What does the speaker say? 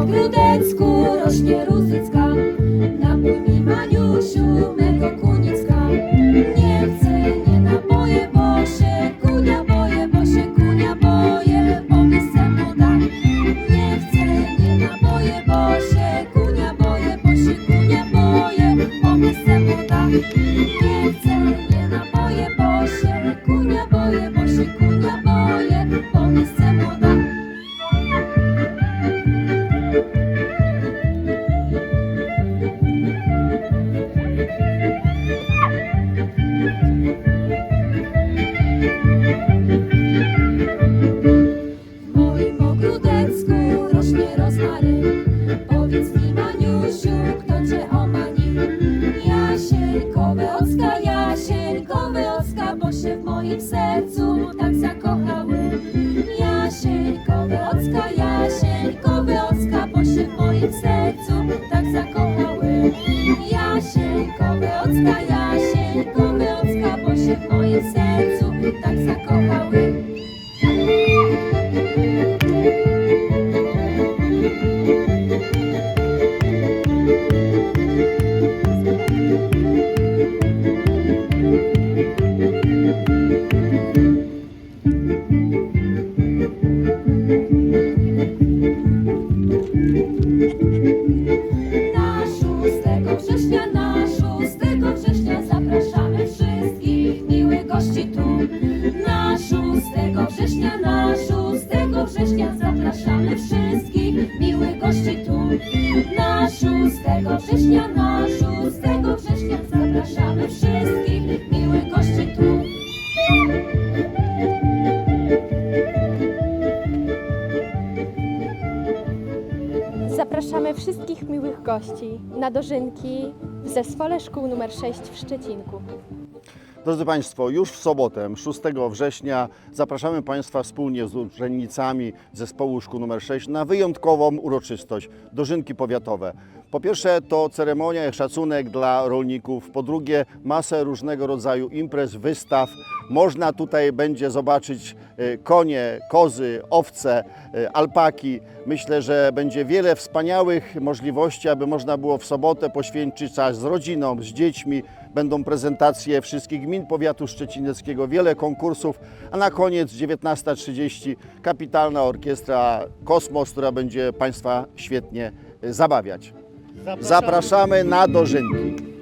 ogródecku rośnie rózycka, napój mi Maniusiu mego kłu. Sercu tak zakochały. Jasieńkowe ocka, jasieńkowe ocka, bo się w moim sercu tak zakochały. Jasieńkowe ocka, jasieńkowe ocka, bo się w moim sercu tak zakochały. Września zapraszamy wszystkich miłych gości tu. Na 6 września, na 6 września zapraszamy wszystkich miłych gości tu. Na 6 września, na 6 września zapraszamy wszystkich miłych gości tu. Zapraszamy wszystkich miłych gości na dożynki w zespole szkół nr 6 w Szczecinku. Drodzy Państwo, już w sobotę, 6 września, zapraszamy Państwa wspólnie z uczennicami zespołu szkół nr 6 na wyjątkową uroczystość dożynki powiatowe. Po pierwsze, to ceremonia i szacunek dla rolników. Po drugie, masę różnego rodzaju imprez, wystaw. Można tutaj będzie zobaczyć e, konie, kozy, owce, e, alpaki. Myślę, że będzie wiele wspaniałych możliwości, aby można było w sobotę poświęcić czas z rodziną, z dziećmi. Będą prezentacje wszystkich gmin powiatu szczecineckiego, wiele konkursów, a na koniec 19.30 kapitalna orkiestra Kosmos, która będzie Państwa świetnie e, zabawiać. Zapraszamy na dożynki.